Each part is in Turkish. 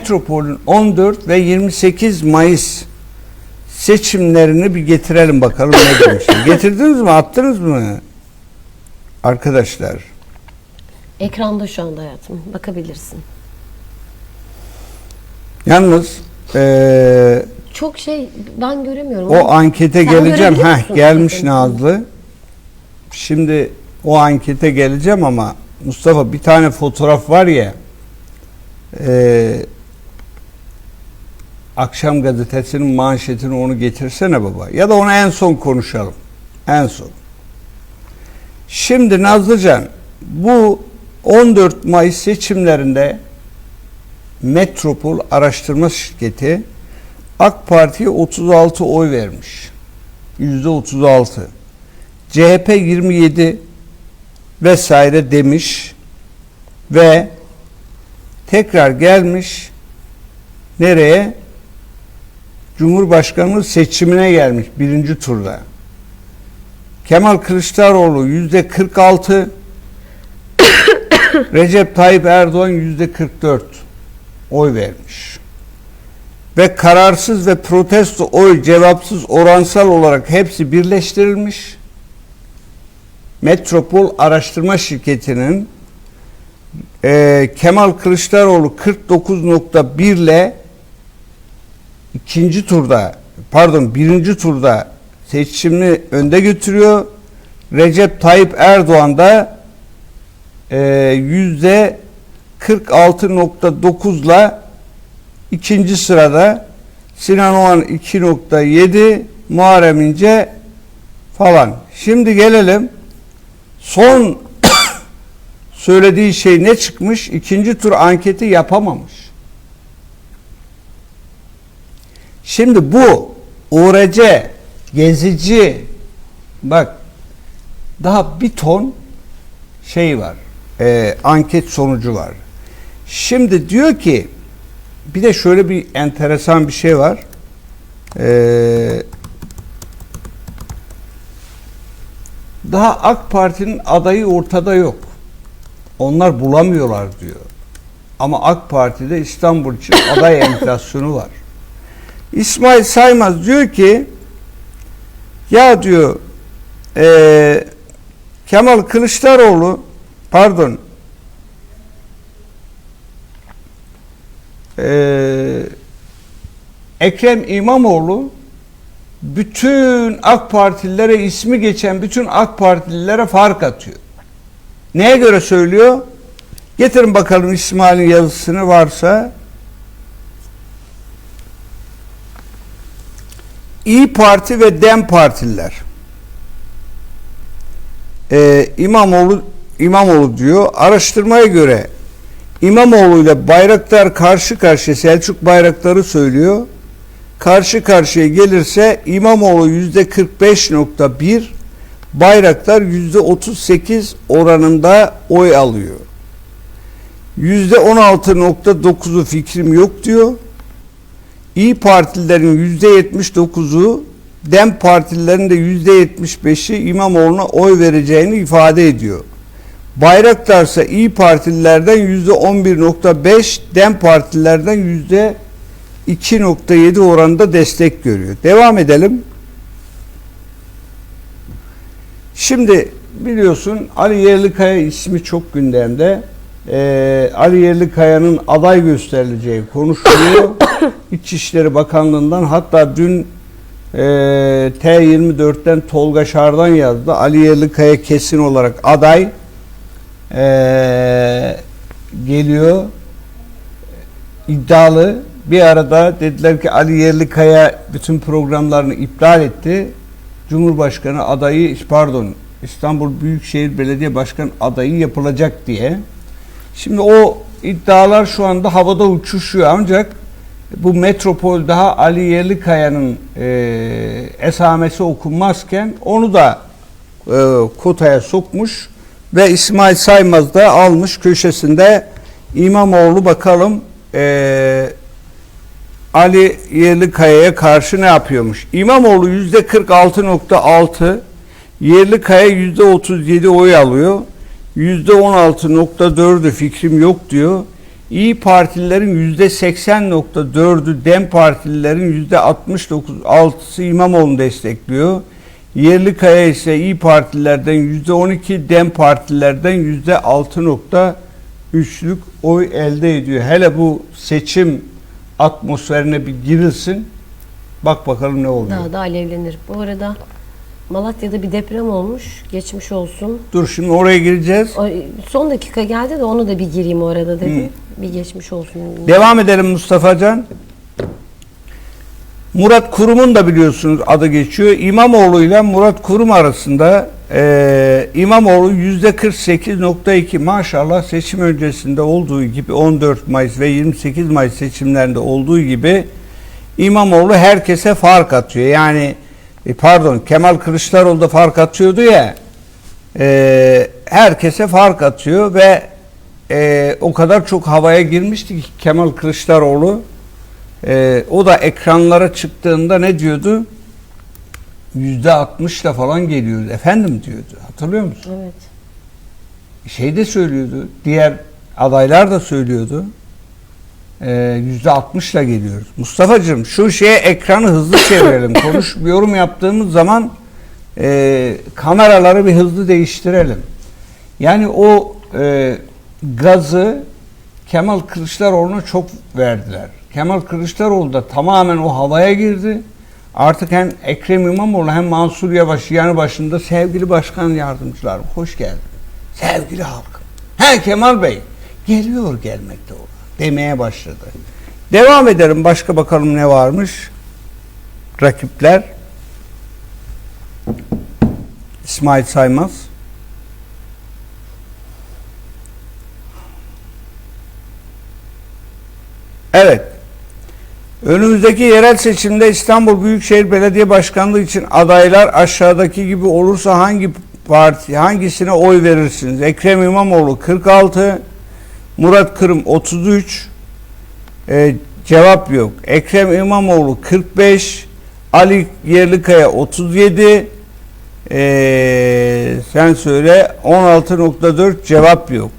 Metropol'ün 14 ve 28 Mayıs seçimlerini bir getirelim bakalım ne demişler. Getirdiniz mi? Attınız mı? Arkadaşlar. Ekranda şu anda hayatım. Bakabilirsin. Yalnız eee, Çok şey ben göremiyorum. o ankete Sen geleceğim. Heh, gelmiş. Nazlı. Şimdi o ankete geleceğim ama Mustafa bir tane fotoğraf var ya eee, akşam gazetesinin manşetini onu getirsene baba. Ya da onu en son konuşalım. En son. Şimdi Nazlıcan bu 14 Mayıs seçimlerinde Metropol Araştırma Şirketi AK Parti'ye 36 oy vermiş. Yüzde 36. CHP 27 vesaire demiş ve tekrar gelmiş nereye? Cumhurbaşkanlığı seçimine gelmiş birinci turda. Kemal Kılıçdaroğlu yüzde 46, Recep Tayyip Erdoğan yüzde 44 oy vermiş. Ve kararsız ve protesto oy cevapsız oransal olarak hepsi birleştirilmiş. Metropol Araştırma Şirketi'nin eee, Kemal Kılıçdaroğlu 49.1 ile ikinci turda pardon birinci turda seçimini önde götürüyor. Recep Tayyip Erdoğan da eee, yüzde 46.9 ile ikinci sırada Sinan Oğan 2.7 Muharrem İnce falan. Şimdi gelelim son söylediği şey ne çıkmış? İkinci tur anketi yapamamış. Şimdi bu uğrace, gezici bak daha bir ton şey var. e, anket sonucu var. Şimdi diyor ki bir de şöyle bir enteresan bir şey var. Ee, daha AK Parti'nin adayı ortada yok. Onlar bulamıyorlar diyor. Ama AK Parti'de İstanbul için aday enflasyonu var. İsmail Saymaz diyor ki ya diyor eee, Kemal Kılıçdaroğlu pardon eee, Ekrem İmamoğlu bütün AK Partililere ismi geçen bütün AK Partililere fark atıyor. Neye göre söylüyor? Getirin bakalım İsmail'in yazısını varsa. İyi Parti ve Dem Partililer. Ee, İmamoğlu İmamoğlu diyor. Araştırmaya göre İmamoğlu ile Bayraktar karşı karşıya Selçuk Bayraktar'ı söylüyor. Karşı karşıya gelirse İmamoğlu yüzde 45.1 Bayraktar yüzde 38 oranında oy alıyor. Yüzde 16.9'u fikrim yok diyor. İyi Partililerin yüzde 79'u Dem Partililerin de yüzde 75'i İmamoğlu'na oy vereceğini ifade ediyor. Bayraktar ise İyi Partililerden yüzde 11.5, Dem Partililerden yüzde 2.7 oranında destek görüyor. Devam edelim. Şimdi biliyorsun Ali Yerlikaya ismi çok gündemde. Ee, Ali Yerlikaya'nın aday gösterileceği konuşuluyor. İçişleri Bakanlığı'ndan hatta dün e, T24'ten Tolga Şardan yazdı. Ali Yerlikaya kesin olarak aday Ee, geliyor iddialı. Bir arada dediler ki Ali Yerlikaya bütün programlarını iptal etti. Cumhurbaşkanı adayı pardon İstanbul Büyükşehir Belediye Başkan adayı yapılacak diye. Şimdi o iddialar şu anda havada uçuşuyor ancak bu metropol daha Ali Yerlikaya'nın e, esamesi okunmazken onu da e, kotaya sokmuş ve İsmail Saymaz da almış köşesinde İmamoğlu bakalım e, Ali Yerlikaya'ya karşı ne yapıyormuş? İmamoğlu yüzde 46.6, Yerlikaya yüzde 37 oy alıyor. Yüzde 16.4'ü fikrim yok diyor. İyi Partililerin %80.4'ü Dem Partililerin %69.6'sı İmamoğlu'nu destekliyor. Yerlikaya ise İyi Partililerden %12, Dem Partililerden %6.3'lük oy elde ediyor. Hele bu seçim atmosferine bir girilsin. Bak bakalım ne oluyor. Daha da alevlenir. Bu arada Malatya'da bir deprem olmuş. Geçmiş olsun. Dur şimdi oraya gireceğiz. Son dakika geldi de onu da bir gireyim o arada dedi. Bir geçmiş olsun. Devam edelim Mustafa Can. Murat Kurum'un da biliyorsunuz adı geçiyor. İmamoğlu ile Murat Kurum arasında eee İmamoğlu %48.2 maşallah seçim öncesinde olduğu gibi 14 Mayıs ve 28 Mayıs seçimlerinde olduğu gibi İmamoğlu herkese fark atıyor. Yani e, pardon Kemal Kılıçdaroğlu da fark atıyordu ya e, herkese fark atıyor ve e, o kadar çok havaya girmişti ki Kemal Kılıçdaroğlu e, o da ekranlara çıktığında ne diyordu? Yüzde altmışla falan geliyordu. Efendim diyordu. Hatırlıyor musun? Evet. Şey de söylüyordu. Diğer adaylar da söylüyordu. Ee, Yüzde altmışla geliyoruz. Mustafa'cığım şu şeye ekranı hızlı çevirelim. Konuş yorum yaptığımız zaman e, kameraları bir hızlı değiştirelim. Yani o e, gazı Kemal Kılıçdaroğlu'na çok verdiler. Kemal Kılıçdaroğlu da tamamen o havaya girdi. Artık hem Ekrem İmamoğlu hem Mansur Yavaş yanı başında sevgili başkan yardımcılarım hoş geldin. Sevgili halkım. He Kemal Bey geliyor gelmekte olan demeye başladı. Devam edelim başka bakalım ne varmış. Rakipler. İsmail Saymaz. Evet. Önümüzdeki yerel seçimde İstanbul Büyükşehir Belediye Başkanlığı için adaylar aşağıdaki gibi olursa hangi parti hangisine oy verirsiniz? Ekrem İmamoğlu 46, Murat Kırım 33, e, cevap yok. Ekrem İmamoğlu 45, Ali Yerlikaya 37, e, sen söyle 16.4 cevap yok.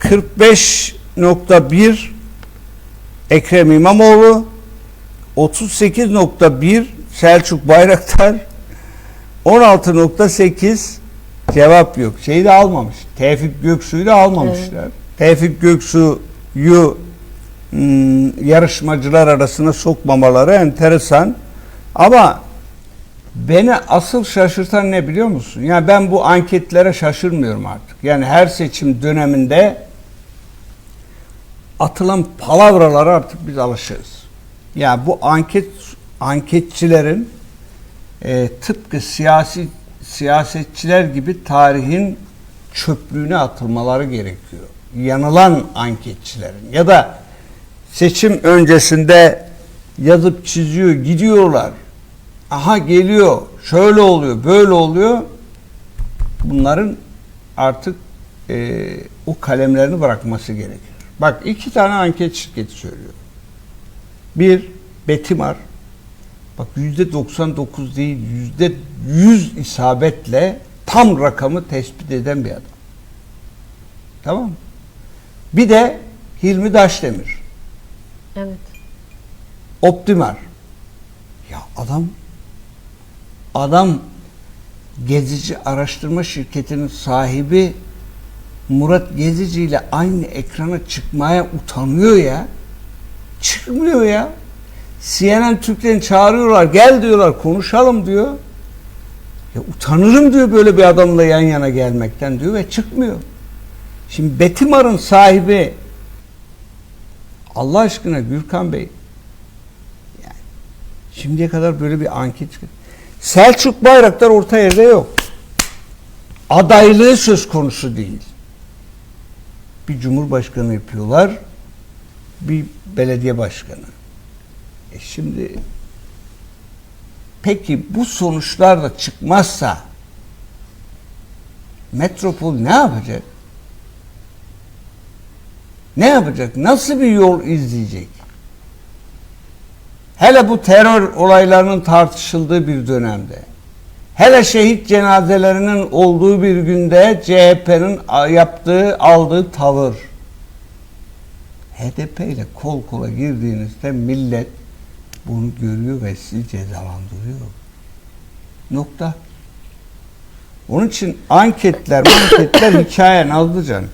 45.1 Ekrem İmamoğlu 38.1 Selçuk Bayraktar 16.8 cevap yok. Şeyi de almamış. Tevfik Göksu'yu da almamışlar. Tevfik Göksu'yu hmm, yarışmacılar arasına sokmamaları enteresan. Ama beni asıl şaşırtan ne biliyor musun? Yani ben bu anketlere şaşırmıyorum artık. Yani her seçim döneminde atılan palavralara artık biz alışırız. Yani bu anket anketçilerin e, tıpkı siyasi siyasetçiler gibi tarihin çöplüğüne atılmaları gerekiyor. Yanılan anketçilerin ya da seçim öncesinde yazıp çiziyor, gidiyorlar. Aha geliyor, şöyle oluyor, böyle oluyor. Bunların artık e, o kalemlerini bırakması gerekir. Bak iki tane anket şirketi söylüyor. Bir, Betimar. Bak yüzde 99 değil, yüzde 100 isabetle tam rakamı tespit eden bir adam. Tamam mı? Bir de Hilmi Daşdemir. Evet. Optimar. Ya adam adam gezici araştırma şirketinin sahibi Murat Gezici ile aynı ekrana çıkmaya utanıyor ya. Çıkmıyor ya. CNN Türklerini çağırıyorlar. Gel diyorlar konuşalım diyor. Ya utanırım diyor böyle bir adamla yan yana gelmekten diyor ve çıkmıyor. Şimdi Betimar'ın sahibi Allah aşkına Gürkan Bey yani şimdiye kadar böyle bir anket. Selçuk Bayraktar orta yerde yok. Adaylığı söz konusu değil. Bir cumhurbaşkanı yapıyorlar, bir belediye başkanı. E şimdi peki bu sonuçlar da çıkmazsa metropol ne yapacak? Ne yapacak? Nasıl bir yol izleyecek? Hele bu terör olaylarının tartışıldığı bir dönemde. Hele şehit cenazelerinin olduğu bir günde CHP'nin yaptığı, aldığı tavır. HDP ile kol kola girdiğinizde millet bunu görüyor ve sizi cezalandırıyor. Nokta. Onun için anketler, anketler hikaye Nazlıcan.